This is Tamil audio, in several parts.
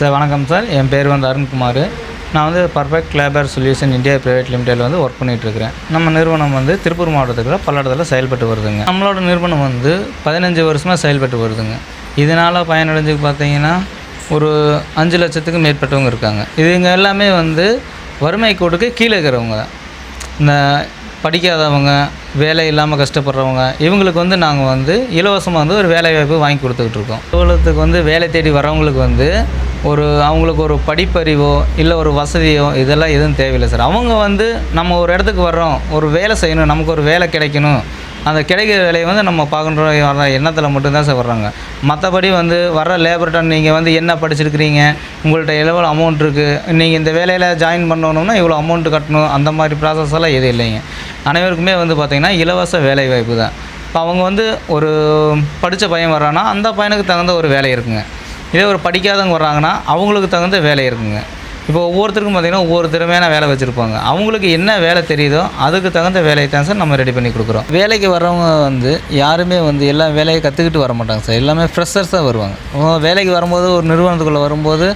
சார் வணக்கம் சார். என் பேர் வந்து அருண்குமார். நான் வந்து Perfect Labour Solution India Private லிமிடெடில் வந்து ஒர்க் பண்ணிகிட்ருக்கிறேன் நம்ம நிறுவனம் வந்து திருப்பூர் மாவட்டத்தில் பல்லடத்தில் செயல்பட்டு வருதுங்க. நம்மளோட நிறுவனம் வந்து பதினஞ்சு வருஷமாக செயல்பட்டு வருதுங்க. இதனால் பயனடைஞ்சு பார்த்தீங்கன்னா ஒரு அஞ்சு லட்சத்துக்கு மேற்பட்டவங்க இருக்காங்க. இதுங்க எல்லாமே வந்து வறுமை கோட்டுக்கு கீழே இருக்கிறவங்க தான். இந்த படிக்காதவங்க வேலை இல்லாமல் கஷ்டப்படுறவங்க இவங்களுக்கு வந்து நாங்கள் வந்து இலவசமாக வந்து ஒரு வேலை வாய்ப்பு வாங்கி கொடுத்துக்கிட்டு இருக்கோம். அலுவலகத்துக்கு வந்து வேலை தேடி வரவங்களுக்கு வந்து ஒரு அவங்களுக்கு ஒரு படிப்பறிவோ இல்லை ஒரு வசதியோ இதெல்லாம் எதுவும் தேவையில்லை சார். அவங்க வந்து நம்ம ஒரு இடத்துக்கு வர்றோம் ஒரு வேலை செய்யணும் நமக்கு ஒரு வேலை கிடைக்கணும். அந்த கிடைக்கிற வேலையை வந்து நம்ம பார்க்குற வர எண்ணத்தில் மட்டும்தான் சார் வர்றாங்க. மற்றபடி வந்து வர்ற லேபர்கிட்ட நீங்கள் வந்து என்ன படிச்சிருக்கிறீங்க உங்கள்கிட்ட எவ்வளோ அமௌண்ட் இருக்குது நீங்கள் இந்த வேலையில் ஜாயின் பண்ணணும்னா இவ்வளோ அமௌண்ட் கட்டணும் அந்த மாதிரி ப்ராசஸ் எல்லாம் எதுவும் இல்லைங்க. அனைவருக்குமே வந்து பார்த்திங்கன்னா இலவச வேலை வாய்ப்பு தான். இப்போ அவங்க வந்து ஒரு படித்த பையன் வர்றான்னா அந்த பையனுக்கு தகுந்த ஒரு வேலை இருக்குங்க. இதே ஒரு படிக்காதவங்க வர்றாங்கன்னா அவங்களுக்கு தகுந்த வேலை இருக்குங்க. இப்போ ஒவ்வொருத்தருக்கும் பார்த்திங்கன்னா ஒவ்வொரு திறமையான வேலை வச்சுருப்பாங்க. அவங்களுக்கு என்ன வேலை தெரியுதோ அதுக்கு தகுந்த வேலையை தான் சார் நம்ம ரெடி பண்ணி கொடுக்குறோம். வேலைக்கு வர்றவங்க வந்து யாருமே வந்து எல்லா வேலையை கற்றுக்கிட்டு வர மாட்டாங்க சார். எல்லாமே ஃப்ரெஷர்ஸாக வருவாங்க. வேலைக்கு வரும்போது ஒரு நிறுவனத்துக்குள்ளே வரும்போது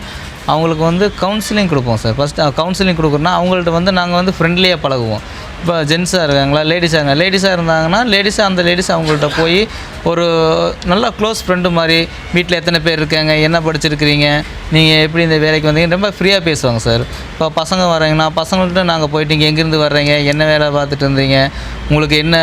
அவங்களுக்கு வந்து கவுன்சிலிங் கொடுப்போம் சார். ஃபஸ்ட்டு கவுன்சிலிங் கொடுக்குறோன்னா அவங்கள்ட்ட வந்து நாங்கள் வந்து ஃப்ரெண்ட்லியாக பழகுவோம். இப்போ ஜென்ஸாக இருக்காங்களா? லேடிஸாக இருங்க லேடிஸாக இருந்தாங்கன்னா லேடிஸாக அந்த லேடிஸ் அவங்கள்ட்ட போய் ஒரு நல்ல க்ளோஸ் ஃப்ரெண்டு மாதிரி வீட்டில் எத்தனை பேர் இருக்காங்க? என்ன படிச்சிருக்கிறீங்க? நீங்கள் எப்படி இந்த வேலைக்கு வந்தீங்க? ரொம்ப ஃப்ரீயாக பேசுவாங்க சார் இப்போ பசங்க வரீங்கன்னா பசங்கள்கிட்ட நாங்கள் போயிட்டு இங்கே எங்கேருந்து வர்றீங்க? என்ன வேலை பார்த்துட்டு இருந்தீங்க? உங்களுக்கு என்ன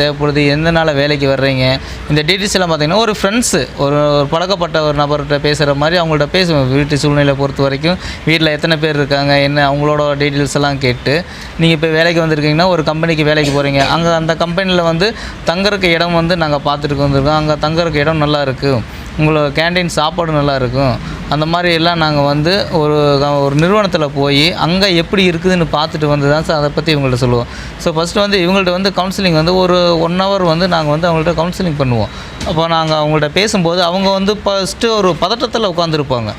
தேவைப்படுது? எந்த நாள் வேலைக்கு வர்றீங்க? இந்த டீட்டெயில்ஸ் எல்லாம் பார்த்தீங்கன்னா ஒரு ஃப்ரெண்ட்ஸு ஒரு ஒரு பழக்கப்பட்ட ஒரு நபர்கிட்ட பேசுகிற மாதிரி அவங்கள்ட்ட பேசுவோம். வீட்டு சூழ்நிலை பொறுத்த வரைக்கும் வீட்டில் எத்தனை பேர் இருக்காங்க? என்ன? அவங்களோட டீட்டெயில்ஸ் எல்லாம் கேட்டு நீங்கள் இப்போ வேலைக்கு வந்திருக்கீங்கன்னா ஒரு கம்பெனிக்கு வேலைக்கு போகிறீங்க அங்கே அந்த கம்பெனியில் வந்து தங்குறக்கு இடம் வந்து நாங்கள் பார்த்துட்டு வந்திருக்கோம். அங்கே தங்குறக்கு இடம் நல்லா இருக்குது உங்களோட கேண்டீன் சாப்பாடு நல்லா இருக்கும் அந்த மாதிரி எல்லாம் நாங்கள் வந்து ஒரு ஒரு நிறுவனத்தில் போய் அங்கே எப்படி இருக்குதுன்னு பார்த்துட்டு வந்து தான் சார் அதை பற்றி இவங்கள்ட்ட சொல்லுவோம். ஸோ ஃபஸ்ட்டு வந்து இவங்கள்ட்ட வந்து கவுன்சிலிங் வந்து ஒரு ஒன் ஹவர் வந்து நாங்கள் வந்து அவங்கள்ட்ட கவுன்சிலிங் பண்ணுவோம். அப்போ நாங்கள் அவங்கள்ட்ட பேசும்போது அவங்க வந்து ஃபஸ்ட்டு ஒரு பதட்டத்தில் உட்காந்துருப்பாங்க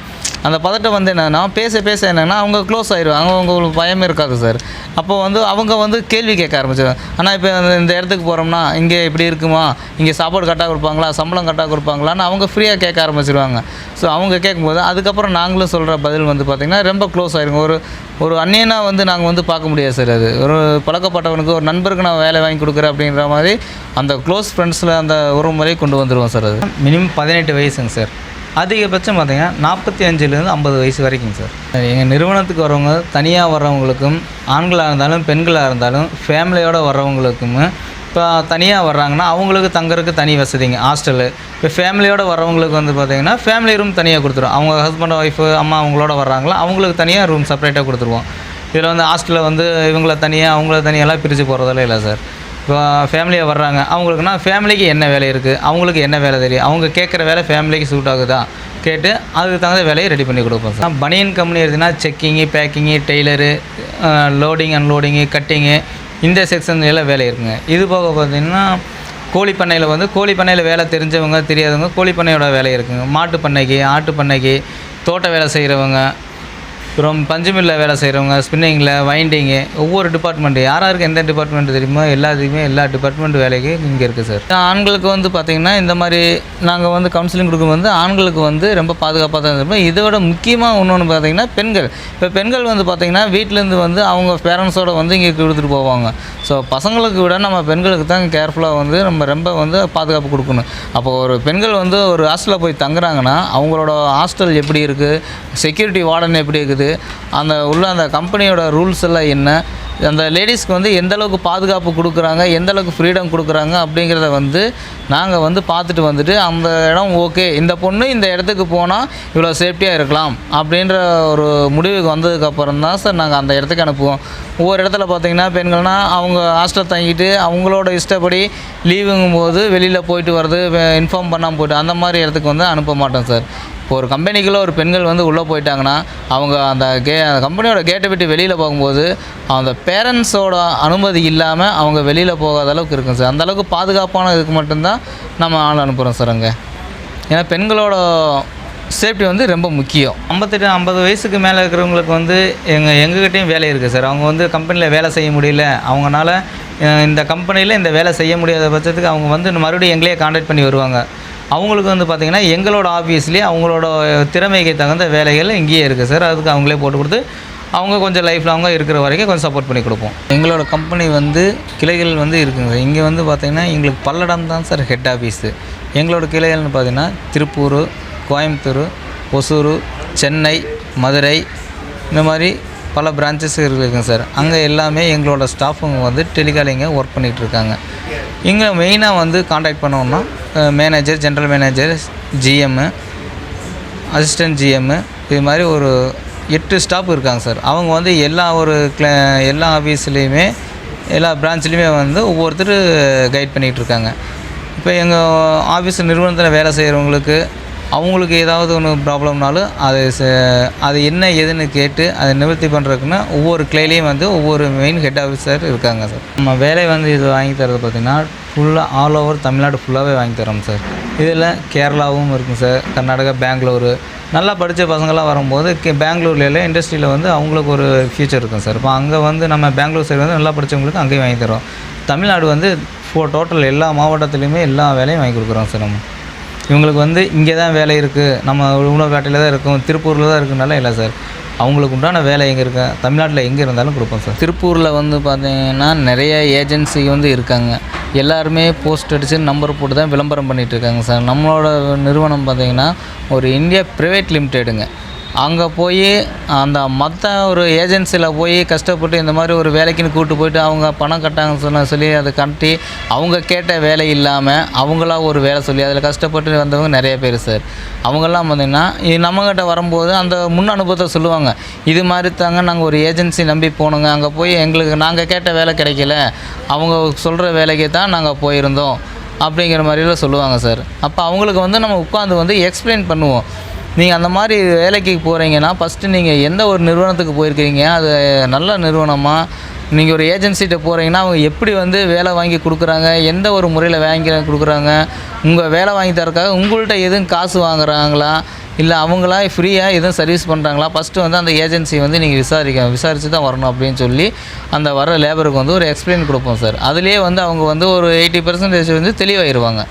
அந்த பதட்டம் வந்து என்னென்னா பேச பேச என்னென்னா அவங்க க்ளோஸ் ஆயிடுவாங்க அவங்க அவங்களுக்கு பயமே இருக்காது சார் அப்போ வந்து அவங்க வந்து கேள்வி கேட்க ஆரம்பிச்சிடுவாங்க ஆனால் இப்போ இந்த இடத்துக்கு போகிறோம்னா இங்கே இப்படி இருக்குமா? இங்கே சாப்பாடு கரெக்டாக கொடுப்பாங்களா? சம்பளம் கரெக்டாக கொடுப்பாங்களான்னு அவங்க ஃப்ரீயாக கேட்க ஆரம்பிச்சிருவாங்க. ஸோ அவங்க கேட்கும்போது அதுக்கப்புறம் நாங்களும் சொல்கிற பதில் வந்து பார்த்திங்கன்னா ரொம்ப க்ளோஸ் ஆயிருங்க. ஒரு ஒரு அந்நியனாக வந்து நாங்கள் வந்து பார்க்க முடியாது சார் அது. ஒரு பழக்கப்பட்டவனுக்கு ஒரு நண்பருக்கு நான் வேலை வாங்கி கொடுக்குறேன் அப்படின்ற மாதிரி அந்த க்ளோஸ் ஃப்ரெண்ட்ஸில் அந்த உறவுமுறையை கொண்டு வந்துடுவோம் சார் அது. மினிமம் பதினெட்டு வயசுங்க சார் அதிகபட்சம் பார்த்தீங்கன்னா நாற்பத்தி அஞ்சுலேருந்து ஐம்பது வயசு வரைக்கும் சார். எங்கள் நிறுவனத்துக்கு வரவங்க தனியாக வர்றவங்களுக்கும் ஆண்களாக இருந்தாலும் பெண்களாக இருந்தாலும் ஃபேமிலியோடு வர்றவங்களுக்கும் இப்போ தனியாக வர்றாங்கன்னா அவங்களுக்கு தங்கறதுக்கு தனி வசதிங்க ஹாஸ்டலு இப்போ ஃபேமிலியோடு வர்றவங்களுக்கு வந்து பார்த்திங்கன்னா ஃபேமிலி ரூம் தனியாக கொடுத்துருவோம் அவங்க ஹஸ்பண்ட் ஒய்ஃபு அம்மா அவங்களோட வர்றாங்களா அவங்களுக்கு தனியாக ரூம் செப்பரேட்டாக கொடுத்துருவோம். இதில் வந்து ஹாஸ்டலில் வந்து இவங்கள தனியாக அவங்கள தனியாலாம் பிரித்து போகிறதெல்லாம் இல்லை சார். ஃபேமிலியாக வர்றாங்க. அவங்களுக்குனா ஃபேமிலிக்கு என்ன வேலை இருக்குது அவங்களுக்கு என்ன வேலை தெரியும்? அவங்க கேட்குற வேலை ஃபேமிலிக்கு சூட் ஆகுதா? கேட்டு அதுக்கு தகுந்த வேலையை ரெடி பண்ணி கொடுப்போம் சார். பனியன் company எடுத்துன்னா checking packing tailor loading unloading cutting இந்த செக்ஷன் எல்லாம் வேலை இருக்குங்க. இது போக பார்த்தீங்கன்னா கோழி பண்ணையில் வந்து கோழி பண்ணையில் வேலை தெரிஞ்சவங்க தெரியாதவங்க கோழி பண்ணையோட வேலை இருக்குங்க. மாட்டு பண்ணைக்கு ஆட்டு பண்ணைக்கு தோட்ட வேலை செய்கிறவங்க அப்புறம் பஞ்சமில்ல வேலை செய்கிறவங்க ஸ்பின்னிங்கில் வைண்டிங்கு ஒவ்வொரு டிபார்ட்மெண்ட்டு யாராருக்கு எந்த டிபார்ட்மெண்ட் தெரியுமோ எல்லாத்துக்குமே எல்லா டிபார்ட்மெண்ட் வேலைக்கு இங்கே இருக்குது சார் ஆண்களுக்கு வந்து பார்த்திங்கன்னா இந்த மாதிரி நாங்கள் வந்து கவுன்சிலிங் கொடுக்கும்போது ஆண்களுக்கு வந்து ரொம்ப பாதுகாப்பாக தான் இருப்போம். இதோட முக்கியமாக இன்னொன்று பார்த்தீங்கன்னா பெண்கள். இப்போ பெண்கள் வந்து பார்த்திங்கன்னா வீட்டிலேருந்து வந்து அவங்க பேரண்ட்ஸோடு வந்து இங்கே கொடுத்துட்டு போவாங்க. ஸோ பசங்களுக்கு விட நம்ம பெண்களுக்கு தான் கேர்ஃபுல்லாக வந்து நம்ம ரொம்ப வந்து பாதுகாப்பு கொடுக்கணும். அப்போ ஒரு பெண்கள் வந்து ஒரு ஹாஸ்டலில் போய் தங்குறாங்கன்னா அவங்களோட ஹாஸ்டல் எப்படி இருக்குது செக்யூரிட்டி வார்டன் எப்படி இருக்குது? அந்த உள்ள அந்த கம்பெனியோட ரூல்ஸ் எல்லாம் என்ன? அந்த லேடிஸ்க்கு வந்து எந்த அளவுக்கு பாதுகாப்பு கொடுக்குறாங்க எந்த அளவுக்கு ஃப்ரீடம் கொடுக்குறாங்க அப்படிங்கிறத வந்து நாங்கள் வந்து பார்த்துட்டு வந்துட்டு அந்த இடம் ஓகே இந்த பொண்ணு இந்த இடத்துக்கு போனால் இவ்வளோ சேஃப்டியாக இருக்கலாம் அப்படின்ற ஒரு முடிவுக்கு வந்ததுக்கப்புறம் தான் சார் நாங்கள் அந்த இடத்துக்கு அனுப்புவோம். ஒவ்வொரு இடத்துல பார்த்தீங்கன்னா பெண்கள்னால் அவங்க ஹாஸ்டல் தங்கிட்டு அவங்களோட இஷ்டப்படி லீவுங்கும் போது வெளியில் போயிட்டு வர்றது இன்ஃபார்ம் பண்ணாமல் போயிட்டு அந்த மாதிரி இடத்துக்கு வந்து அனுப்ப மாட்டோம் சார் இப்போ ஒரு கம்பெனிக்குள்ளே ஒரு பெண்கள் வந்து உள்ளே போயிட்டாங்கன்னா அவங்க அந்த கே அந்த கம்பெனியோட கேட்டை விட்டு வெளியில் போகும்போது அந்த பேரண்ட்ஸோட அனுமதி இல்லாமல் அவங்க வெளியில் போகாத அளவுக்கு இருக்கும் சார். அந்த அளவுக்கு பாதுகாப்பான இதுக்கு மட்டும்தான் நம்ம ஆள் அனுப்புகிறோம் சார் அங்கே. ஏன்னா பெண்களோட சேஃப்டி வந்து ரொம்ப முக்கியம். ஐம்பத்தெட்டு ஐம்பது வயசுக்கு மேலே இருக்கிறவங்களுக்கு வந்து எங்கள் எங்ககிட்டையும் வேலை இருக்குது சார். அவங்க வந்து கம்பெனியில் வேலை செய்ய முடியல. அவங்களால இந்த கம்பெனியில் இந்த வேலை செய்ய முடியாத பட்சத்துக்கு அவங்க வந்து மறுபடியும் எங்களையே காண்டாக்ட் பண்ணி வருவாங்க. அவங்களுக்கு வந்து பார்த்திங்கன்னா எங்களோட ஆஃபீஸ்லேயே அவங்களோட திறமைக்கு தகுந்த வேலைகள் இங்கேயே இருக்குது சார் அதுக்கு அவங்களே போட்டு கொடுத்து அவங்க கொஞ்சம் லைஃப் லாங்காக இருக்கிற வரைக்கும் கொஞ்சம் சப்போர்ட் பண்ணி கொடுப்போம். எங்களோட கம்பெனி வந்து கிளைகள் வந்து இருக்குங்க சார் இங்கே வந்து பார்த்திங்கன்னா எங்களுக்கு பல்லடம் தான் சார் ஹெட் ஆஃபீஸு எங்களோட கிளைகள்னு பார்த்திங்கன்னா திருப்பூர் கோயம்புத்தூர் ஒசூர் சென்னை மதுரை இந்த மாதிரி பல பிரான்ச்சஸ் இருக்குங்க சார் அங்கே எல்லாமே எங்களோட ஸ்டாஃபுங்க வந்து டெலிகாலிங்க ஒர்க் பண்ணிகிட்ருக்காங்க இங்கே மெயினாக வந்து காண்டாக்ட் பண்ணோம்னா manager general manager GM assistant GM இது மாதிரி ஒரு எட்டு ஸ்டாஃப் இருக்காங்க சார் அவங்க வந்து எல்லா ஒரு கிள எல்லா ஆஃபீஸ்லேயுமே எல்லா பிரான்ச்லேயுமே வந்து ஒவ்வொருத்தர் கைட் பண்ணிகிட்டு இருக்காங்க. இப்போ எங்கள் ஆஃபீஸ் நிறுவனத்தில் வேலை செய்கிறவங்களுக்கு அவங்களுக்கு ஏதாவது ஒன்று ப்ராப்ளம்னாலும் அது ச- அது என்ன ஏதுன்னு கேட்டு அதை நிவர்த்தி பண்ணுறதுக்குன்னா ஒவ்வொரு கிளையிலையும் வந்து ஒவ்வொரு மெயின் ஹெட் ஆஃபீஸர் இருக்காங்க சார் நம்ம வேலை வந்து இது வாங்கி தரது பார்த்திங்கன்னா ஃபுல்லாக ஆல் ஓவர் தமிழ்நாடு ஃபுல்லாகவே வாங்கி தரோம் சார் இதில் கேரளாவும் இருக்கும் சார் கர்நாடகா பெங்களூரு. நல்லா படித்த பசங்களாம் வரும்போது கே பெங்களூர்ல இண்டஸ்ட்ரியில் வந்து அவங்களுக்கு ஒரு ஃபியூச்சர் இருக்கும் சார் இப்போ அங்கே வந்து நம்ம பெங்களூர் சைடு வந்து நல்லா படித்தவங்களுக்கு அங்கேயும் வாங்கி தரோம் தமிழ்நாடு வந்து ஃபோ டோட்டல் எல்லா மாவட்டத்துலேயுமே எல்லா வேலையும் வாங்கி கொடுக்குறோம் சார் நம்ம. இவங்களுக்கு வந்து இங்கே தான் வேலை இருக்குது நம்ம உணவுக்காட்டையில் தான் இருக்கும். திருப்பூரில் தான் இருக்குனால இல்லை சார். அவங்களுக்கு உண்டான வேலை எங்கே இருக்கு? தமிழ்நாட்டில் எங்கே இருந்தாலும் கொடுப்போம் சார். திருப்பூரில் வந்து பார்த்தீங்கன்னா நிறைய ஏஜென்சி வந்து இருக்காங்க. எல்லாருமே போஸ்ட் அடித்து நம்பர் போட்டு தான் விளம்பரம் பண்ணிகிட்டு இருக்காங்க சார். நம்மளோட நிறுவனம் பார்த்திங்கன்னா ஒரு இந்தியா ப்ரைவேட் லிமிடெடுங்க அங்கே போய் அந்த மற்ற ஒரு ஏஜென்சியில் போய் கஷ்டப்பட்டு இந்த மாதிரி ஒரு வேலைக்குன்னு கூப்பிட்டு போயிட்டு அவங்க பணம் கட்டாங்கன்னு சொன்ன சொல்லி அதை கட்டி அவங்க கேட்ட வேலை இல்லாமல் அவங்களா ஒரு வேலை சொல்லி அதில் கஷ்டப்பட்டு வந்தவங்க நிறைய பேர் சார். அவங்கெல்லாம் பார்த்திங்கன்னா இது நம்மக்கிட்ட வரும்போது அந்த முன் அனுபவத்தை சொல்லுவாங்க. இது மாதிரி தாங்க நாங்கள் ஒரு ஏஜென்சி நம்பி போனோங்க. அங்கே போய் எங்களுக்கு நாங்கள் கேட்ட வேலை கிடைக்கல. அவங்க சொல்கிற வேலைக்கு தான் நாங்கள் போயிருந்தோம். அப்படிங்கிற மாதிரிலாம் சொல்லுவாங்க சார். அப்போ அவங்களுக்கு வந்து நம்ம உட்காந்து வந்து எக்ஸ்பிளைன் பண்ணுவோம். நீங்கள் அந்த மாதிரி வேலைக்கு போகிறீங்கன்னா ஃபஸ்ட்டு நீங்கள் எந்த ஒரு நிறுவனத்துக்கு போயிருக்கிறீங்க? அது நல்ல நிறுவனமாக நீங்கள் ஒரு ஏஜென்சிகிட்ட போகிறீங்கன்னா அவங்க எப்படி வந்து வேலை வாங்கி கொடுக்குறாங்க? எந்த ஒரு முறையில் வாங்கி கொடுக்குறாங்க? உங்கள் வேலை வாங்கி தரக்காக உங்கள்கிட்ட எதுவும் காசு வாங்குறாங்களா? இல்லை அவங்களா ஃப்ரீயாக எதுவும் சர்வீஸ் பண்ணுறாங்களா ஃபஸ்ட்டு வந்து அந்த ஏஜென்சி வந்து நீங்கள் விசாரிக்க விசாரித்து தான் வரணும் அப்படின்னு சொல்லி அந்த வர லேபருக்கு வந்து ஒரு எக்ஸ்பிளைன் கொடுப்போம் சார் அதுலேயே வந்து அவங்க வந்து ஒரு எயிட்டி பர்சன்டேஜ் வந்து தெளிவாயிருவாங்க.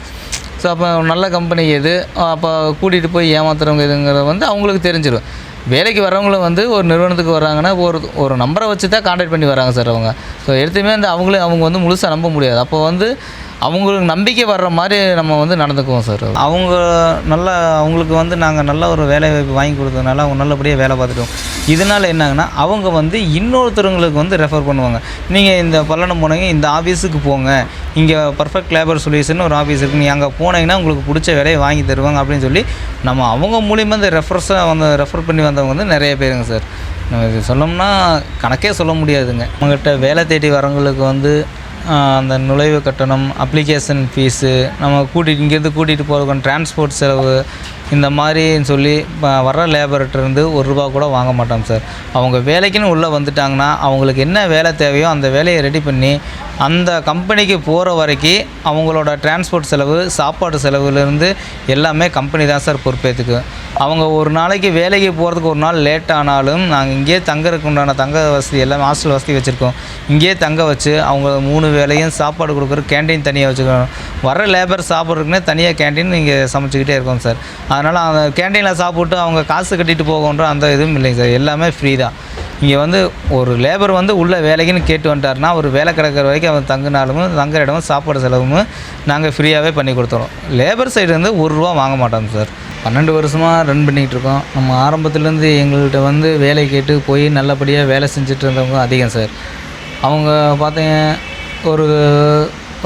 ஸோ அப்போ நல்ல கம்பெனி எது? அப்போ கூட்டிகிட்டு போய் ஏமாத்துறவங்க எதுங்கிறது வந்து அவங்களுக்கு தெரிஞ்சிடும் வேலைக்கு வரவங்களும் வந்து ஒரு நிறுவனத்துக்கு வராங்கன்னா ஒரு ஒரு நம்பரை வச்சு தான் காண்டாக்ட் பண்ணி வராங்க சார் அவங்க. ஸோ எடுத்துமே வந்து அவங்களே அவங்க வந்து முழுசாக நம்ப முடியாது. அப்போ வந்து அவங்களுக்கு நம்பிக்கை வர்ற மாதிரி நம்ம வந்து நடந்துக்குவோம் சார். அவங்க நல்லா அவங்களுக்கு வந்து நாங்கள் நல்ல ஒரு வேலை வாய்ப்பு வாங்கி கொடுத்ததுனால அவங்க நல்லபடியாக வேலை பார்த்துட்டோம். இதனால் என்னாங்கன்னா அவங்க வந்து இன்னொருத்தவங்களுக்கு வந்து ரெஃபர் பண்ணுவாங்க. நீங்கள் இந்த பல்லடம் போனீங்க இந்த ஆஃபீஸுக்கு போங்க. இங்கே பர்ஃபெக்ட் லேபர் சொல்யூஷன் ஒரு ஆஃபீஸ் இருக்குது நீங்கள் அங்கே போனீங்கன்னா உங்களுக்கு பிடிச்ச வேலையை வாங்கி தருவாங்க அப்படின்னு சொல்லி நம்ம அவங்க மூலியமாக இந்த ரெஃபர்ஸாக வந்து ரெஃபர் பண்ணி வந்தவங்க வந்து நிறைய பேருங்க சார். நம்ம இது சொல்லணும்னா கணக்கே சொல்ல முடியாதுங்க. நம்மகிட்ட வேலை தேடி வரவங்களுக்கு வந்து அந்த நுழைவு கட்டணம் அப்ளிகேஷன் ஃபீஸு நம்ம கூட்டிகிட்டு இங்கேருந்து கூட்டிகிட்டு போகிறதுக்கான டிரான்ஸ்போர்ட் செலவு இந்த மாதிரின்னு சொல்லி வர்ற லேபர்கிட்டருந்து ஒரு ரூபா கூட வாங்க மாட்டோம் சார். அவங்க வேலைக்குன்னு உள்ளே வந்துட்டாங்கன்னா அவங்களுக்கு என்ன வேலை தேவையோ அந்த வேலையை ரெடி பண்ணி அந்த கம்பெனிக்கு போகிற வரைக்கும் அவங்களோட டிரான்ஸ்போர்ட் செலவு சாப்பாடு செலவுலேருந்து எல்லாமே கம்பெனி தான் சார் பொறுப்பேற்றுக்கு அவங்க ஒரு நாளைக்கு வேலைக்கு போகிறதுக்கு ஒரு நாள் லேட் ஆனாலும் நாங்கள் இங்கேயே தங்கறதுக்கு உண்டான தங்க வசதி எல்லாமே ஹாஸ்டல் வசதி வச்சுருக்கோம். இங்கேயே தங்க வச்சு அவங்க மூணு வேலையும் சாப்பாடு கொடுக்குற கேண்டீன் தனியாக வச்சுக்கணும். வர லேபர் சாப்பிட்றதுக்குன்னே தனியாக கேண்டீன் இங்கே சமைச்சிக்கிட்டே இருக்கோம் சார். அதனால் அந்த கேண்டீனில் சாப்பிட்டு அவங்க காசு கட்டிட்டு போகன்ற அந்த இதுவும் இல்லைங்க சார். எல்லாமே ஃப்ரீ தான். இங்கே வந்து ஒரு லேபர் வந்து உள்ள வேலைக்குன்னு கேட்டு வந்துட்டாருன்னா ஒரு வேலை கிடக்கிற வரைக்கும் அவன் தங்குனாலும் தங்குற இடமும் சாப்பாடு செலவும் நாங்கள் ஃப்ரீயாகவே பண்ணி கொடுத்துறோம். லேபர் சைடு வந்து ஒரு ரூபா வாங்க மாட்டோம் சார். பன்னெண்டு வருஷமாக ரன் பண்ணிகிட்டு இருக்கோம். நம்ம ஆரம்பத்துலேருந்து எங்கள்கிட்ட வந்து வேலை கேட்டு போய் நல்லபடியாக வேலை செஞ்சுட்டு இருந்தவங்க அதிகம் சார். அவங்க பார்த்தீங்க ஒரு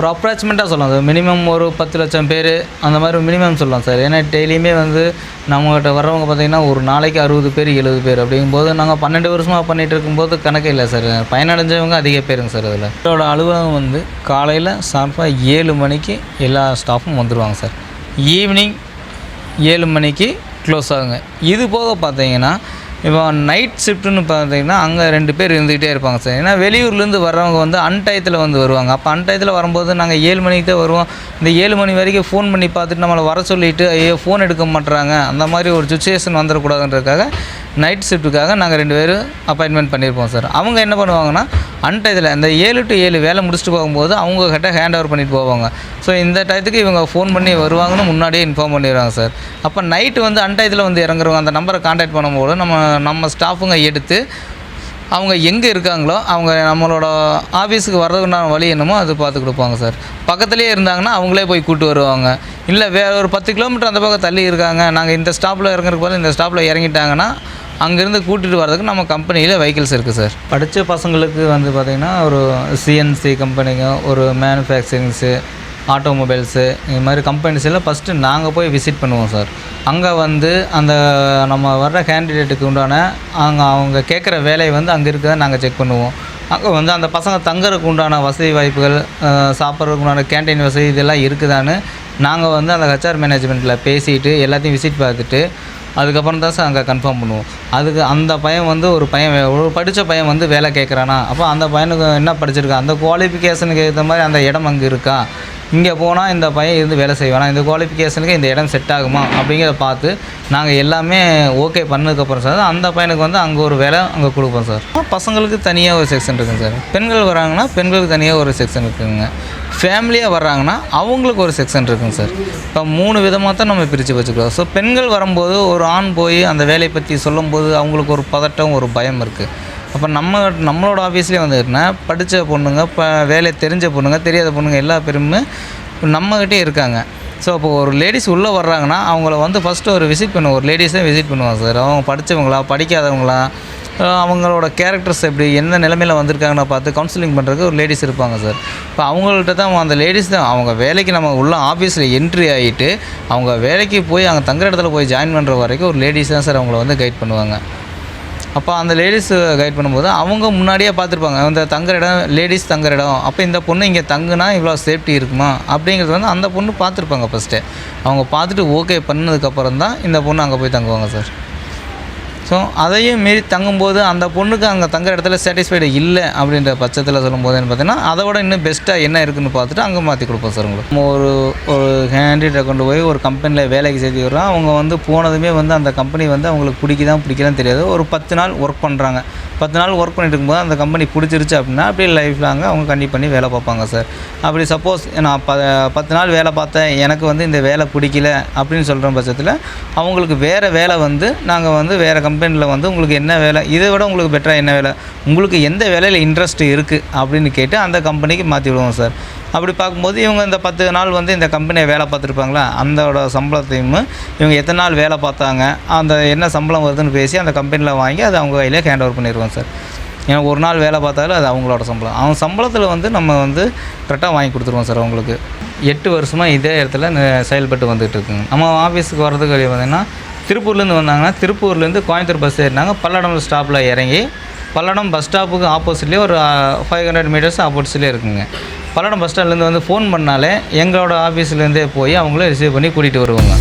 ஒரு அப்ராக்சிமேட்டாக சொல்லலாம் சார். மினிமம் ஒரு பத்து லட்சம் பேர் அந்த மாதிரி மினிமம் சொல்லலாம் சார். ஏன்னா டெய்லியுமே வந்து நம்மகிட்ட வர்றவங்க பார்த்தீங்கன்னா ஒரு நாளைக்கு அறுபது பேர் எழுபது பேர் அப்படிங்கும்போது நாங்கள் பன்னெண்டு வருஷமாக பண்ணிகிட்டு இருக்கும்போது கணக்கே இல்லை சார். பயனடைஞ்சவங்க அதிக பேருங்க சார் அதில். இதோட அலுவலகம் வந்து காலையில் ஷார்ப்பாக ஏழு மணிக்கு எல்லா ஸ்டாஃபும் வந்துடுவாங்க சார். ஈவினிங் ஏழு மணிக்கு க்ளோஸ் ஆகுங்க. இது போக பார்த்தீங்கன்னா இப்போ நைட் ஷிஃப்ட்டுன்னு பார்த்தீங்கன்னா அங்கே ரெண்டு பேர் இருந்துக்கிட்டே இருப்பாங்க சார். ஏன்னா வெளியூர்லேருந்து வர்றவங்க வந்து அன்டயத்தில் வந்து வருவாங்க. அப்போ அன்டயத்தில் வரும்போது நாங்கள் ஏழு மணிக்கு தான் வருவோம். இந்த ஏழு மணி வரைக்கும் ஃபோன் பண்ணி பார்த்துட்டு நம்மளை வர சொல்லிவிட்டு ஐயோ ஃபோன் எடுக்க மாட்டுறாங்க அந்த மாதிரி ஒரு சுச்சுவேஷன் வந்துடக்கூடாதுன்றதுக்காக நைட் ஷிஃப்ட்டுக்காக நாங்கள் ரெண்டு பேரும் அப்பாயின்மெண்ட் பண்ணியிருப்போம் சார் அவங்க என்ன பண்ணுவாங்கன்னா அன்டயத்தில் இந்த ஏழு டு ஏழு வேலை முடிச்சுட்டு போகும்போது அவங்க கிட்டே ஹேண்ட் ஓவர் பண்ணிட்டு போவாங்க. ஸோ இந்த டயத்துக்கு இவங்க ஃபோன் பண்ணி வருவாங்கன்னு முன்னாடியே இன்ஃபார்ம் பண்ணிடுவாங்க சார் அப்போ நைட்டு வந்து அன்டயத்தில் வந்து இறங்குறவங்க அந்த நம்பரை காண்டாக்ட் பண்ணும்போது நம்ம நம்ம ஸ்டாஃபுங்க எடுத்து அவங்க எங்கே இருக்காங்களோ அவங்க நம்மளோட ஆஃபீஸுக்கு வர்றதுக்குண்டான வழி என்னமோ அது பார்த்து கொடுப்பாங்க சார் பக்கத்துலேயே இருந்தாங்கன்னா அவங்களே போய் கூட்டு வருவாங்க. இல்லை வேறு ஒரு பத்து கிலோமீட்டர் அந்த பக்கம் தள்ளி இருக்காங்க. நாங்கள் இந்த ஸ்டாப்பில் இறங்குறதுக்கு போது இந்த ஸ்டாப்பில் இறங்கிட்டாங்கன்னா அங்கேருந்து கூட்டிகிட்டு வரதுக்கு நம்ம கம்பெனியில் வெஹிக்கிள்ஸ் இருக்குது சார் படித்த பசங்களுக்கு வந்து பார்த்திங்கன்னா ஒரு சிஎன்சி கம்பெனிங்க ஒரு மேனுஃபேக்சரிங்ஸு ஆட்டோமொபைல்ஸு இது மாதிரி கம்பெனிஸ் எல்லாம் ஃபஸ்ட்டு நாங்கள் போய் விசிட் பண்ணுவோம் சார் அங்கே வந்து அந்த நம்ம வர்ற கேண்டிடேட்டுக்கு உண்டான அங்கே அவங்க கேட்குற வேலையை வந்து அங்கே இருக்கிறத நாங்கள் செக் பண்ணுவோம். அங்கே வந்து அந்த பசங்க தங்குறதுக்கு உண்டான வசதி வாய்ப்புகள் சாப்பிட்றதுக்கு உண்டான கேண்டீன் வசதி இதெல்லாம் இருக்குதான்னு நாங்கள் வந்து அந்த ஹெச்ஆர் மேனேஜ்மெண்ட்டில் பேசிட்டு எல்லாத்தையும் விசிட் பார்த்துட்டு அதுக்கப்புறம் தான் சார் அங்கே கன்ஃபார்ம் பண்ணுவோம். அதுக்கு அந்த பையன் வந்து ஒரு பையன் ஒரு படித்த பையன் வந்து வேலை கேட்குறானா அப்போ அந்த பையனுக்கு என்ன படிச்சிருக்கான் அந்த குவாலிஃபிகேஷனுக்கு ஏற்ற மாதிரி அந்த இடம் அங்கே இருக்கா? இங்கே போனால் இந்த பையன் இருந்து வேலை செய்வானா? இந்த குவாலிஃபிகேஷனுக்கு இந்த இடம் செட் ஆகுமா? அப்படிங்கிறத பார்த்து நாங்கள் எல்லாமே ஓகே பண்ணதுக்கப்புறம் சார் அந்த பையனுக்கு வந்து அங்கே ஒரு வேலை அங்கே கொடுப்போம் சார். பசங்களுக்கு தனியாக ஒரு செக்ஷன் இருக்குங்க சார். பெண்கள் வராங்கன்னா பெண்களுக்கு தனியாக ஒரு செக்ஷன் இருக்குங்க. ஃபேமிலியாக வர்றாங்கன்னா அவங்களுக்கு ஒரு செக்ஷன் இருக்குங்க சார். இப்போ மூணு விதமாக தான் நம்ம பிரித்து வச்சுக்கிறோம். ஸோ பெண்கள் வரும்போது ஒரு ஆண் போய் அந்த வேலையை பற்றி சொல்லும்போது அவங்களுக்கு ஒரு பதட்டம் ஒரு பயம் இருக்குது அப்போ நம்ம நம்மளோட ஆஃபீஸ்லேயே வந்துட்டுனா படித்த பொண்ணுங்க இப்போ வேலை தெரிஞ்ச பொண்ணுங்க தெரியாத பொண்ணுங்க எல்லா பேருமே நம்மக்கிட்டே இருக்காங்க. ஸோ அப்போ ஒரு லேடிஸ் உள்ளே வர்றாங்கன்னா அவங்கள வந்து ஃபஸ்ட்டு ஒரு விசிட் பண்ணுவோம். ஒரு லேடிஸே விசிட் பண்ணுவாங்க சார். அவங்க படித்தவங்களா படிக்காதவங்களா அவங்களோட கேரக்டர்ஸ் எப்படி எந்த நிலமையில் வந்திருக்காங்கன்னு பார்த்து கவுன்சிலிங் பண்ணுறதுக்கு ஒரு லேடிஸ் இருப்பாங்க சார் இப்போ அவங்கள்ட்ட தான் அந்த லேடிஸ் தான் அவங்க வேலைக்கு நம்ம உள்ள ஆஃபீஸில் என்ட்ரி ஆகிட்டு அவங்க வேலைக்கு போய் அங்கே தங்குற இடத்துல போய் ஜாயின் பண்ணுற வரைக்கும் ஒரு லேடிஸ் தான் சார் அவங்கள வந்து கைட் பண்ணுவாங்க. அப்போ அந்த லேடிஸ் கைட் பண்ணும்போது அவங்க முன்னாடியே பார்த்துருப்பாங்க இந்த தங்குற இடம் லேடிஸ் தங்குற இடம் அப்போ இந்த பொண்ணு இங்கே தங்குனா இவ்வளோ சேஃப்டி இருக்குமா? அப்படிங்கிறது வந்து அந்த பொண்ணு பார்த்துருப்பாங்க ஃபஸ்ட்டு அவங்க பார்த்துட்டு ஓகே பண்ணதுக்கப்புறம் தான் இந்த பொண்ணு அங்கே போய் தங்குவாங்க சார் ஸோ அதையும் மீறி தங்கும்போது அந்த பொண்ணுக்கு அங்கே தங்குற இடத்துல சாட்டிஸ்ஃபைடு இல்லை அப்படின்ற பட்சத்தில் சொல்லும்போது என்ன பார்த்தீங்கன்னா அதை விட இன்னும் பெஸ்ட்டாக என்ன இருக்குன்னு பார்த்துட்டு அங்கே மாற்றி கொடுப்போம் சார் உங்களுக்கு. நம்ம ஒரு ஒரு கேண்டிடேட்டை கொண்டு போய் ஒரு கம்பெனியில் வேலைக்கு சேர்த்து விடுறோம். அவங்க வந்து போனதுமே வந்து அந்த கம்பெனி வந்து அவங்களுக்கு பிடிக்குதான் பிடிக்கலாம் தெரியாது. ஒரு பத்து நாள் ஒர்க் பண்ணுறாங்க பத்து நாள் ஒர்க் பண்ணிட்டு இருக்கும்போது அந்த கம்பெனி பிடிச்சிருச்சு அப்படின்னா அப்படியே லைஃப் லாங்க அவங்க கண்டி பண்ணி வேலை பார்ப்பாங்க சார் அப்படி சப்போஸ் நான் ப பத்து நாள் வேலை பார்த்தேன் எனக்கு வந்து இந்த வேலை பிடிக்கல அப்படின்னு சொல்கிற பட்சத்தில் அவங்களுக்கு வேறு வேலை வந்து நாங்கள் வந்து வேறு கம்பெனி கம்பெனியில் வந்து உங்களுக்கு என்ன வேலை இதை விட உங்களுக்கு பெட்டராக என்ன வேலை? உங்களுக்கு எந்த வேலையில் இன்ட்ரெஸ்ட் இருக்குது அப்படின்னு கேட்டு அந்த கம்பெனிக்கு மாற்றி விடுவோம் சார் அப்படி பார்க்கும்போது இவங்க இந்த பத்து நாள் வந்து இந்த கம்பெனியை வேலை பார்த்துருப்பாங்களா? அந்தோட சம்பளத்தையும் இவங்க எத்தனை நாள் வேலை பார்த்தாங்க அந்த என்ன சம்பளம் வருதுன்னு பேசி அந்த கம்பெனியில் வாங்கி அதை அவங்க கையிலே ஹேண்ட் ஓவர் பண்ணிடுவோம் சார் ஏன்னா ஒரு நாள் வேலை பார்த்தாலும் அது அவங்களோட சம்பளம். அவங்க சம்பளத்தில் வந்து நம்ம வந்து கரெக்டாக வாங்கி கொடுத்துருவோம் சார் அவங்களுக்கு. எட்டு வருஷமாக இதே இடத்துல செயல்பட்டு வந்துகிட்டு இருக்குங்க. நம்ம ஆஃபீஸுக்கு வர்றதுக்கு பார்த்திங்கன்னா திருப்பூர்லேருந்து வந்தாங்கன்னா திருப்பூர்லேருந்து கோயம்புத்தூர் பஸ் ஏறினாங்க. பல்லடம் ஸ்டாப்பில் இறங்கி பல்லடம் பஸ் ஸ்டாப்புக்கு ஆப்போசிட்லேயே ஒரு ஃபைவ் ஹண்ட்ரட் மீட்டர்ஸ் ஆப்போசிட்லேயே இருக்குங்க. பல்லடம் பஸ் ஸ்டாண்ட்லேருந்து வந்து ஃபோன் பண்ணாலே எங்களோட ஆஃபீஸ்லேருந்தே போய் அவங்கள ரிசீவ் பண்ணி கூட்டிகிட்டு வருவாங்க.